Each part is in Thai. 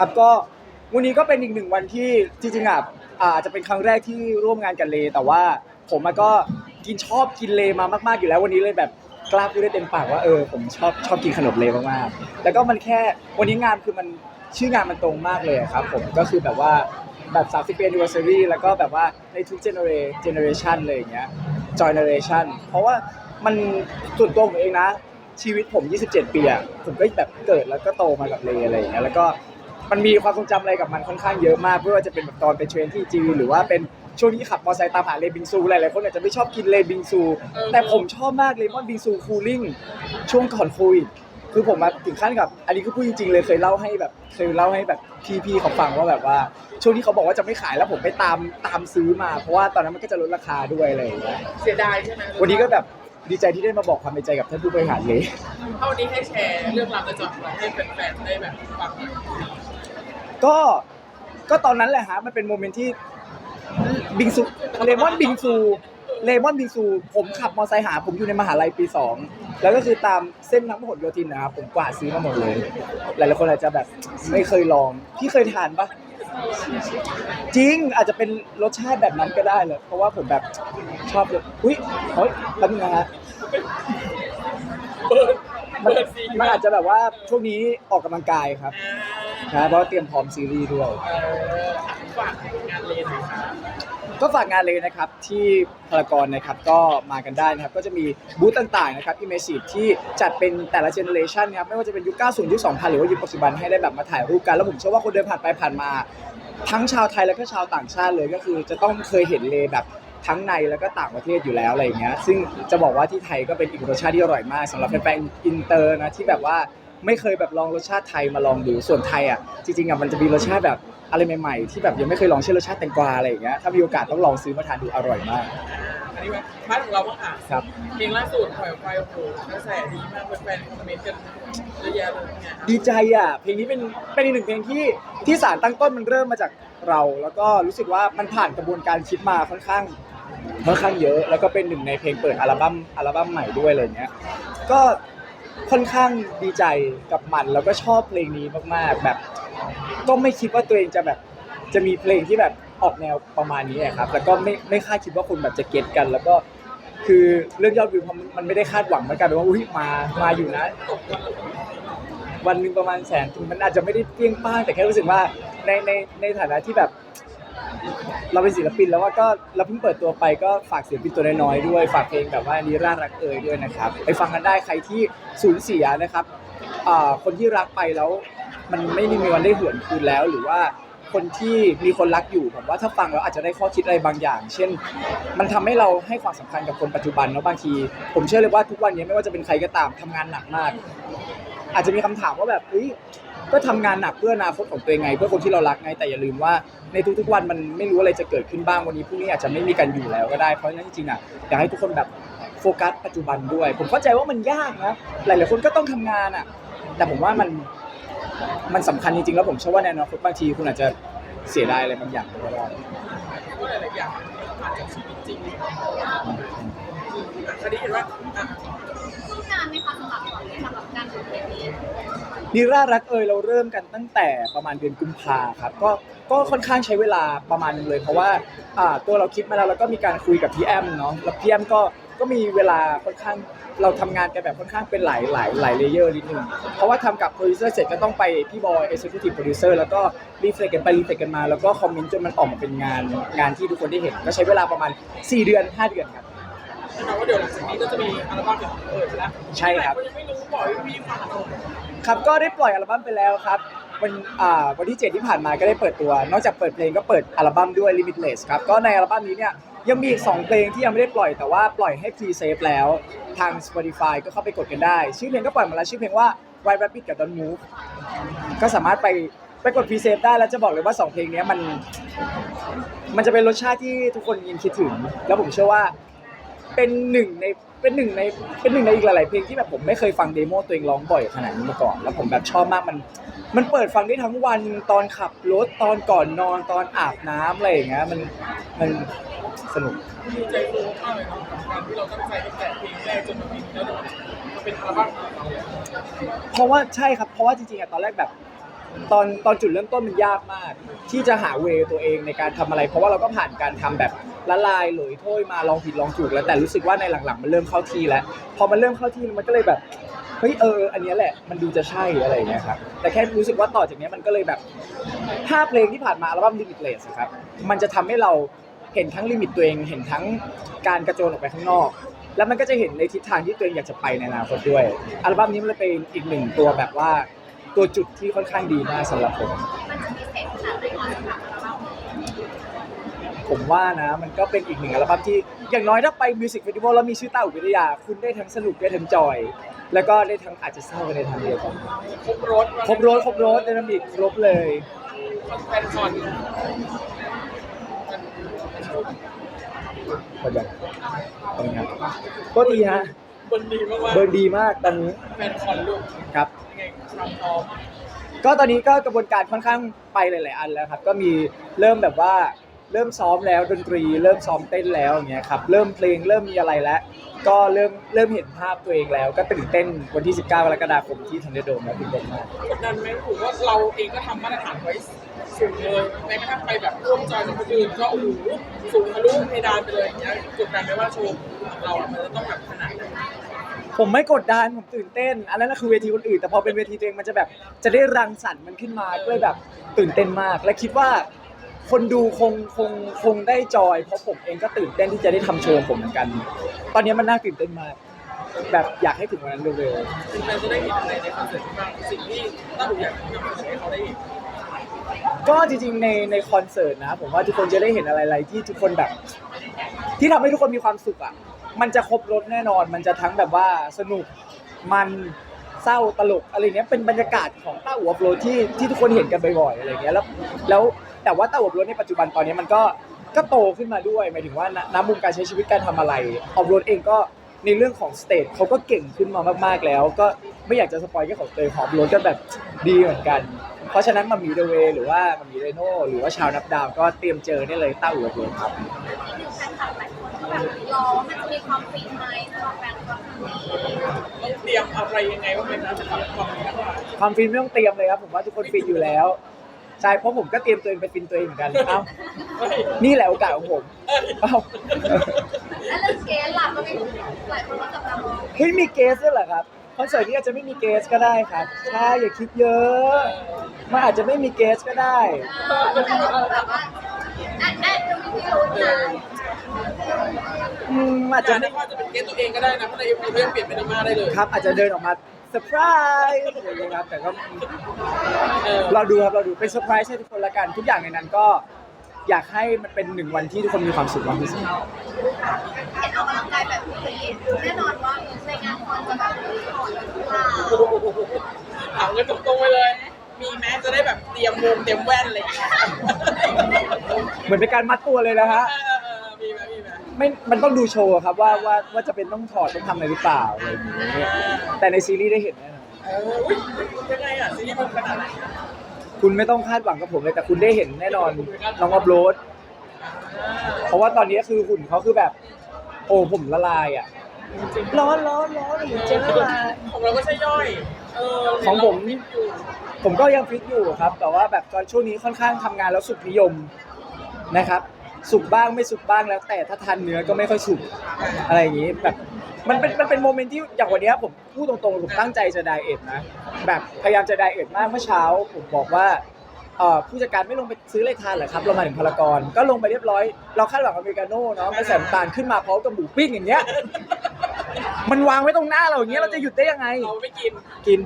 ครับก็วันนี้ก็เป็นอีกหนึ่งวันที่จริงๆอะอาจจะเป็นครั้งแรกที่ร่วมงานกับเล แต่ว่าผมอะก็กินชอบกินเลมามากๆอยู่แล้ววันนี้เลยแบบกล้าพูดได้เต็มปากว่าเออผมชอบชอบกินขนมเลมากๆแล้วก็มันแค่วันนี้งานคือมันชื่องานมันตรงมากเลยอะครับ ผมก็คือแบบว่าแบบ30ปี anniversary แล้วก็แบบว่าในทุก gener- generation เลยอย่างเงี้ย generation เพราะว่ามันส่วนตัวผมเองนะ ชีวิตผม 27 ปีอะผมก็แบบเกิดแล้วก็โตมากับเลอะไรอย่างเงี้ยแล้วก็ มันมีความทรงจำอะไรกับมันค่อนข้างเยอะมากไม่ว่าจะเป็นแบบตอนไปเทรนที่จีนหรือว่าเป็นช่วงที่ขับมอเตอร์ไซค์ตามหาเลบิงซูหลายๆคนอาจจะไม่ชอบกินเลบิงซู แต่ผมชอบมากเลมอนบิงซูคูลิ่งช่วงก่อนโควิดคือผมมาถึงขั้นกับ อันนี้คือพูดจริงๆเลยเคยเล่าให้แบบเคยเล่าให้แบบพี่ๆเขาฟังว่าแบบว่า ช่วงที่เขาบอกว่าจะไม่ขายแล้วผมไปตามตามซื้อมาเพราะว่าตอนนั้นมันก็จะลดราคาด้วยอะไรอย่างเงี้ยเสียดายใช่ไหมวันนี้ก็แบบดีใจที่ได้มาบอกความในใจกับท่านผู้บริหารเลยถ้าวันนี้ให้แชร์เรื่องราวในจอดให้แฟนๆได้แบบฟัง ก็ก็ตอนนั้นแหละฮะมันเป็นโมเมนต์ที่บิงซูเลมอนบิงซูเลมอนบิงซูผมขับมอเตอร์ไซค์หา ผมอยู่ในมหาลัยปีสองแล้วก็คือตามเส้นทั้งพหลโยธินนะครับผมกวาดซื้อมาหมดเลย หลายๆคนอาจจะแบบไม่เคยลองพี่เคยทานปะจริงอาจจะเป็นรสชาติแบบนั้นก็ได้เลยเพราะว่าผมแบบชอบเลยอุ้ยเฮ้ยแป๊บนึงนะฮะเปิดมันเปิดซีมันอาจจะแบบว่าช่วงนี้ออกกำลังกายครับ นะเพราะว่าเตรียมพร้อมซีรีส์ด้วย ฝากงานเลนหน่อยครับก็ฝากงานเลยนะครับที่พารากอนนะครับก็มากันได้นะครับก็จะมีบูธต่างๆนะครับ Immersive ที่จัดเป็นแต่ละเจเนอเรชันนะครับไม่ว่าจะเป็นยุค 90 ยุค 2000 หรือว่ายุคปัจจุบันให้ได้แบบมาถ่ายรูปกัน แล้วผมเชื่อว่าคนเดินผ่านไปผ่านมา ทั้งชาวไทยแล้วก็ชาวต่างชาติเลยก็คือจะต้องเคยเห็นเลแบบทั้งในแล้วก็ต่างประเทศอยู่แล้วอะไรอย่างเงี้ยซึ่งจะบอกว่าที่ไทยก็เป็นอีกรสชาติที่อร่อยมากสำหรับแฟนๆอินเตอร์นะที่แบบว่า ไม่เคยแบบลองรสชาติไทยมาลองดูส่วนไทยอะจริงๆอะมันจะมีรสชาติแบบอะไรใหม่ๆ ที่แบบยังไม่เคยลองเช่นรสชาติแตงกวาอะไรอย่างเงี้ยถ้ามีโอกาสต้องลองซื้อมาทานดูอร่อยมากอันนี้ว่าพาร์ทของเราบ้างอะครับเพลงล่าสุดปล่อยออกไปโอ้โหกระแสดีมากแฟนๆคอมเมนต์กันเยอะแยะเลยเนี่ยดีใจอะเพลงนี้เป็นเป็นอีกหนึ่งเพลงที่ที่สารตั้งต้นมันเริ่มมาจากเรา แล้วก็รู้สึกว่ามันผ่านกระบวนการคิดมาค่อนข้างค่อนข้างเยอะ แล้วก็เป็นหนึ่งในเพลงเปิดอัลบั้มอัลบั้มใหม่ด้วยอะไรเงี้ยก็ ค่อนข้างดีใจกับมันแล้วก็ชอบเพลงนี้มากๆแบบ ก็ไม่คิดว่าตัวเองจะแบบจะมีเพลงที่แบบออกแนวประมาณนี้อะครับแล้วก็ไม่ไม่คาดคิดว่าคนแบบจะเก็ตกัน แล้วก็คือเรื่องยอดวิวมันมันไม่ได้คาดหวังมันกลายเป็นว่าอุ้ยมามาอยู่นะ วันหนึ่งประมาณแสนถึงมันอาจจะไม่ได้เปรี้ยงป้างแต่แค่รู้สึกว่าในในในฐานะที่แบบ เราเป็นศิลปินแล้วว่าก็เราเพิ่งเปิดตัวไปก็ฝากศิลปินตัวน้อยๆด้วยฝากเพลงแบบว่านี้ร่ารักเอ่ยด้วยนะครับไปฟังกันได้ใครที่สูญเสียนะครับคนที่รักไปแล้วมันไม่มีวันได้หวนคืนแล้ว หรือว่าคนที่มีคนรักอยู่ผมว่าถ้าฟังแล้วอาจจะได้ข้อคิดอะไรบางอย่าง เช่น มันทำให้เราให้ความสำคัญกับคนปัจจุบันแล้วบางที ผมเชื่อเลยว่าทุกวันนี้ไม่ว่าจะเป็นใครก็ตามทำงานหนักมาก อาจจะมีคำถามว่าแบบเฮ้ย ก็ทำงานหนักเพื่ออนาคตของตัวเองไง เพื่อคนที่เรารักไงแต่อย่าลืมว่าในทุกๆวันมันไม่รู้อะไรจะเกิดขึ้นบ้างวันนี้พรุ่งนี้อาจจะไม่มีกันอยู่แล้วก็ได้เพราะฉะนั้นจริงๆอะอยากให้ทุกคนแบบโฟกัสปัจจุบันด้วย ผมเข้าใจว่ามันยากนะหลายๆคนก็ต้องทำงานอะ แต่ผมว่ามันมันสำคัญจริงๆแล้วผมเชื่อว่าในอนาคตบางทีคุณอาจจะเสียดายอะไรบางอย่างก็ได้ก็หลายๆอย่างผ่านจากชีวิตจริงคดีเห็นว่าอะซึ่งานไหมคะสำหรับสำหรับการทำเพลงนี้ นิรารักเอยเราเริ่มกันตั้งแต่ประมาณเดือนกุมภาครับก็ก็ค่อนข้างใช้เวลาประมาณนึงเลย เพราะว่าอ่าตัวเราคิดมาแล้วแล้วก็มีการคุยกับพี่แอมเนาะแล้วพี่แอมก็ก็มีเวลาค่อนข้างเราทำงานกันแบบค่อนข้างเป็นหลายหลายหลายเลเยอร์นิดนึงเพราะว่าทำกับโปรดิวเซอร์เสร็จก็ต้องไปพี่บอยเอ็กซ์คิวทีฟโปรดิวเซอร์แล้วก็รีเฟรชกันไปรีเฟรชกันมา แล้วก็คอมเมนต์จนมันออกมาเป็นงานงานที่ทุกคนได้เห็น ก็ใช้เวลาประมาณ 4 เดือน 5 เดือนครับ แน่นอนว่าเดี๋ยวหลังจากนี้ก็จะมีอัลบั้มเป็นของเอิร์ดแล้วใช่ครับ ก็ยังไม่รู้ปล่อยมีฟังครับก็ได้ปล่อยอัลบั้มไปแล้วครับวันอ่าวันที่ 7 ที่ผ่านมาก็ได้เปิดตัว นอกจากเปิดเพลงก็เปิดอัลบั้มด้วย Limitless ครับก็ในอัลบั้มนี้เนี่ยยังมีอีก 2 เพลงที่ยังไม่ได้ปล่อยแต่ว่าปล่อยให้ pre save แล้วทาง Spotify ก็เข้าไปกดกันได้ ชื่อเพลงก็ปล่อยมาแล้วชื่อเพลงว่า White Rabbit กับ Don't Move ก็สามารถไปไปกด pre save ได้แล้วจะบอกเลยว่า 2 เพลงเนี้ยมัน มันจะเป็นรสชาติที่ทุกคนยินคิดถึง แล้วผมเชื่อว่า เป็นหนึ่งในเป็นหนึ่งในเป็นหนึ่งในอีกหลายๆเพลงที่แบบผมไม่เคยฟังเดโมตัวเองร้องบ่อยขนาดนี้มาก่อน แล้วผมแบบชอบมากมัน มันเปิดฟังได้ทั้งวันตอนขับรถตอนก่อนนอนตอนอาบน้ำอะไรอย่างเงี้ยมันมันสนุก ดีใจฟูมากเลยเนาะกับการที่เราตั้งใจตั้งแต่เพลงแรกจนมาเพลงแล้วเดี๋ยวมันเป็นอัลบั้มของเรา เพราะว่าใช่ครับ เพราะว่าจริงๆอะตอนแรกแบบ ตอนตอนจุดเริ่มต้นมันยากมาก ที่จะหาเวตัวเองในการทำอะไร เพราะว่าเราก็ผ่านการทำแบบละลายหลอยถ้วยมาลองผิดลองถูกแล้วแต่รู้สึกว่าในหลังๆ มันเริ่มเข้าที่แล้วพอมันเริ่มเข้าที่มันก็เลยแบบเฮ้ยเอออันนี้แหละมันดูจะใช่อะไรเงี้ยครับแต่แค่รู้สึกว่าต่อจากนี้มันก็เลยแบบห้าเพลงที่ผ่านมาอัลบั้ม Limitless อะครับมันจะทำให้เราเห็นทั้งลิมิตตัวเอง เห็นทั้งการกระโจนออกไปข้างนอก แล้วมันก็จะเห็นในทิศทางที่ตัวเองอยากจะไปในอนาคตด้วย อัลบั้มนี้มันเลยเป็นอีกหนึ่งตัวแบบว่า ตัวจุดที่ค่อนข้างดีมากสำหรับผม มันจะพิเศษขนาดไหนคะสำหรับเราผมว่านะ มันก็เป็นอีกหนึ่งอัลบั้มที่อย่างน้อยถ้าไปมิวสิกเฟสติวัลแล้วมีชื่อต้าอุวิทยา คุณได้ทั้งสนุกได้ทั้งจอย แล้วก็ได้ทั้งอาจจะเศร้าไปในทางเดียวกันครบรถครบรถครบรถไดนามิกครบเลย แฟนคอนหมดยังขอบคุณครับก็ดีฮะบนดีมากเบิร์นดีมากตอนนี้ๆแฟนคอนลูก ครับ ก็ตอนนี้ก็กระบวนการค่อนข้างไปหลาย ๆ อันแล้วครับ ก็มีเริ่มแบบว่าเริ่มซ้อมแล้วดนตรี เริ่มซ้อมเต้นแล้วอย่างเงี้ยครับเริ่มเพลงเริ่มมีอะไรแล้ว ก็เริ่มเริ่มเห็นภาพตัวเองแล้ว ก็ตื่นเต้นวันที่ 19กรกฎาคมที่ทันเดอโดมแล้วตื่นเต้นมากกดดันไหมถือว่าเราเองก็ทำมาตรฐานไว้สูงเลยแม้กระทั่งไปแบบร่วมจอยกับคนอื่นก็โอ้โหสูงทะลุเพดานไปเลยอย่างเงี้ยกดดันไหมว่าโชว์ของเราอะมันจะต้องแบบขนาดไหน ผมไม่กดดันผมตื่นเต้น อันนั้นนะคือเวทีคนอื่น แต่พอเป็นเวทีตัวเองมันจะแบบ จะได้รังสรรค์มันขึ้นมาก็เลยแบบตื่นเต้นมาก และคิดว่า คนดูคงคงคงได้จอยเพราะผมเองก็ตื่นเต้นที่จะได้ทำโชว์ของผมเหมือนกัน ตอนนี้มันน่าตื่นเต้นมาก แบบอยากให้ถึงวันนั้นเร็วคุณแฟนจะได้เห็นอะไรในคอนเสิร์ตที่บ้างสิ่งที่ต้าหนูอยากนำเสนอให้เขาได้เห็นๆก็จริงๆในในคอนเสิร์ตนะ ผมว่าทุกคนจะได้เห็นอะไรๆที่ทุกคนแบบ ที่ทำให้ทุกคนมีความสุขอะ มันจะครบรถแน่นอน มันจะทั้งแบบว่าสนุกมันเศร้าตลกอะไรเงี้ยเป็นบรรยากาศของต้าหัวโปรที่ที่ทุกคนเห็นกันบ่อยๆอะไรเงี้ยแล้วแล้วแต่ว่าต้าหัวโปรในปัจจุบันตอนนี้มันก็ก็โตขึ้นมาด้วยหมายถึงว่าณณมุมการใช้ชีวิตการทำอะไรออฟโรดเองก็ในเรื่องของสเตจเขาก็เก่งขึ้นมามากๆแล้ว ก็ไม่อยากจะสปอยแค่ของเตยของออฟโรดก็แบบดีเหมือนกัน เพราะฉะนั้นมามีเดเวหรือว่ามามีเรโน่หรือว่าชาวนับดาวก็เตรียมเจอได้เลยต้าหัวโปรครับหนึ่งแฟนคลับหลายคนก็แบบรอว่ามันจะมีความฟินไหมสำหรับแฟนคลับครั้งนี้ต้องเตรียมอะไรยังไงว่าเป็นนะจะทำความดีกันว่าความฟินไม่ต้องเตรียมเลยครับผมว่าทุกคนฟินอยู่แล้วใช่เพราะผมก็เตรียมตัวเองไปฟินตัวเองเหมือนกันเอ้าเฮ้ยนี่แหละโอกาสของผมเอ้าและเรื่องเกสล่ะก็มีหลายคนก็จับตามองเฮ้ยมีเกสด้วยเหรอครับ คอนเสิร์ตนี้อาจจะไม่มีเกสก็ได้ครับใช่อย่าคิดเยอะมันอาจจะไม่มีเกสก็ได้เออแต่ก็คือแบบว่าแอดแอดจะมีพิรุธนะอืมอาจจะจะได้ว่าจะเป็นเกสตัวเองก็ได้นะเพราะในเอ็มวีเรื่องเปลี่ยนเป็นมาได้เลยครับอาจจะเดินออกมาเซอร์ไพรส์อย่างเงี้ยครับแต่ก็เออเราดูครับเราดูเป็นเซอร์ไพรส์ให้ทุกคนละกัน ทุกอย่างในนั้นก็อยากให้มันเป็นหนึ่งวันที่ทุกคนมีความสุขมากที่สุดเห็นออกกำลังกายแบบนี้แน่นอนว่าในงานคอนจะแบบถ ถามกันตรงๆไปเลย มีแม้จะได้แบบเตรียมวงเตรียมแว่นอะไรอย่างเงี้ยเหมือนเป็นการมัดตัวเลยนะฮะ เออเออเออมีไหมมีไหม ไม่ มันต้องดูโชว์ครับว่าว่าว่าจะเป็นต้องถอดต้องทำอะไรหรือเปล่าอะไรอย่างเงี้ยแต่ในซีรีส์ได้เห็นแน่นอนเอออุ้ยยังไงอะซีรีส์มันขนาดไหนอะคุณไม่ต้องคาดหวังกับผมเลยแต่คุณได้เห็นแน่นอนน้องอัพโหลด เพราะว่าตอนนี้คือหุ่นเขาคือแบบ โอ้ผมละลายอะ ร้อนร้อนร้อนหรือเจ๊ละลายของเราก็ใช่ย่อย เออของผมเห็นเราฟิตอยู่ผมก็ยังฟิตอยู่ครับ แต่ว่าแบบตอนช่วงนี้ค่อนข้างทำงานแล้วสุขนิยมนะครับ สุกบ้างไม่สุกบ้างแล้ว แต่ถ้าทานเนื้อก็ไม่ค่อยสุกอะไรอย่างนี้แบบมันเป็นมันเป็นโมเมนต์ที่อย่างวันเนี้ยผมพูดตรงๆผมตั้งใจจะไดเอทนะ แบบพยายามจะไดเอทมากเมื่อเช้า ผมบอกว่าเอ่อผู้จัดการไม่ลงไปซื้ออะไรทานเหรอครับ เรามาถึงพารากอนก็ลงไปเรียบร้อย เราคาดหวังอเมริกาโน่เนาะไม่ใส่น้ำตาลขึ้นมาพร้อมกับหมูปิ้งอย่างเงี้ย มันวางไว้ตรงหน้าเราอย่างเงี้ยเราจะหยุดได้ยังไง เราไม่กินกิน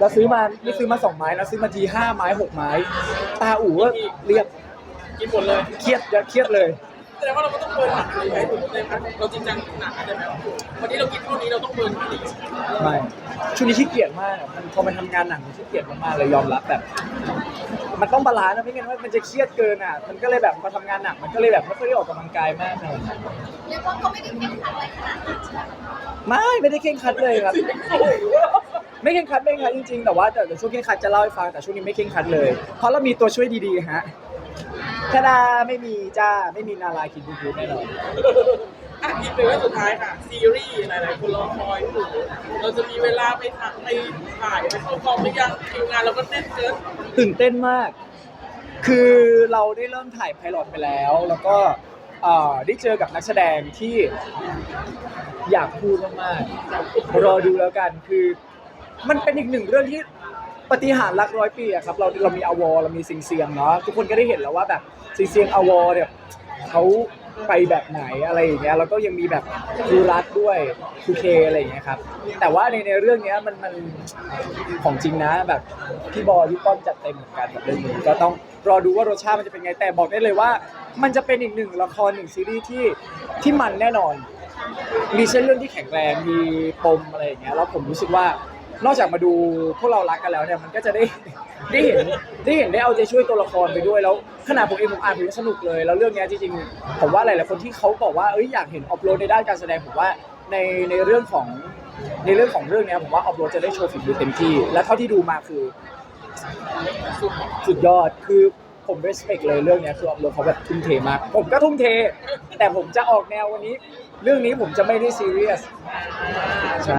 เราซื้อมาไม่ซื้อมาสองไม้นะซื้อมาทีห้าไม้หกไม้ ตาอู๋ก็เรียบกินหมดเลยเครียดเครียดเลย แสดงว่าเราก็ต้องเบิร์นหนักเลยไหมถูกไหมครับเราจริงจังหนักอาจจะแบบวันนี้เรากินเท่านี้เราต้องเบิร์นเท่านี้ไม่ช่วงนี้ขี้เกียจมากมันพอมันทำงานหนักมันขี้เกียจมากๆเลยยอมรับแบบ มันต้องบาลานซ์นะไม่งั้นว่ามันจะเครียดเกินอะ มันก็เลยแบบพอทำงานหนัก มันก็เลยแบบไม่ค่อยได้ออกกำลังกายมากเลยเรียกว่าก็ไม่ได้เก่งขัดอะไรขนาดนั้นใช่ไหมไม่ไม่ได้เคร่งครัดเลยครับ ไม่เคร่งครัดไม่เคร่งครัดจริงๆ แต่ว่าแต่แต่ช่วงเคร่งครัดจะเล่าให้ฟังแต่ช่วงนี้ไม่เคร่งครัดเลย เพราะเรามีตัวช่วยดีๆฮะคดาไม่มีจ้าไม่มีนาลายคินบูบูแน่นอน อะอีกหนึ่งเรื่องสุดท้ายค่ะ ซีรีส์หลายๆคนรอคอยอยู่เราจะมีเวลาไปถ่ายไปถ่ายไปเข้ากองหรือยังคิวงานเราก็แน่นเกินตื่นเต้นมาก คือเราได้เริ่มถ่ายไพลอตไปแล้ว แล้วก็เอ่อได้เจอกับนักแสดงที่อยากพูดมากๆรอดูแล้วกัน คือ มันเป็นอีกหนึ่งเรื่องที่ปฏิหารย์รักร้อยปีอะครับเราเรามีอวอเรามีซิงเซียงเนาะทุกคนก็ได้เห็นแล้วว่าแบบซิงเซียงอวอเนี่ยเขา ไปแบบไหนอะไรอย่างเงี้ยแล้วก็ยังมีแบบครูรัฐด้วยครูเคอะไรอย่างเงี้ยครับแต่ว่าในในเรื่องเนี้ยมันมันของจริงนะแบบพี่บอยพี่ป้อมจัดเต็มเหมือนกันกับเรื่องนี้ก็ต้องรอดูว่ารสชาติมันจะเป็นไงแต่บอกได้เลยว่า มันจะเป็นอีกหนึ่งละครหนึ่งซีรีส์ที่ที่มันแน่นอน มีเส้นเรื่องที่แข็งแรงมีปมอะไรอย่างเงี้ยแล้วผมรู้สึกว่านอกจากมาดูพวกเรารักกันแล้วเนี่ยมันก็จะได้ ได้เห็นได้เห็นได้เอาใจช่วยตัวละครไปด้วยแล้วขนาดผมเองผมอ่านผมยังสนุกเลย แล้วเรื่องเนี้ยจริงๆผมว่าหลายๆคนที่เขาบอกว่าเอ้ยอยากเห็นออฟโรดในด้านการแสดงผมว่าในในเรื่องของในเรื่องของเรื่องเนี้ยผมว่าออฟโรดจะได้โชว์ฝีมือเต็มที่ และเท่าที่ดูมาคือ สุดยอดคือผม respect เลยเรื่องเนี้ยคือออฟโรดเขาแบบทุ่มเทมาก ผมก็ทุ่มเท แต่ผมจะออกแนววันนี้ เรื่องนี้ผมจะไม่ได้ซีเรียส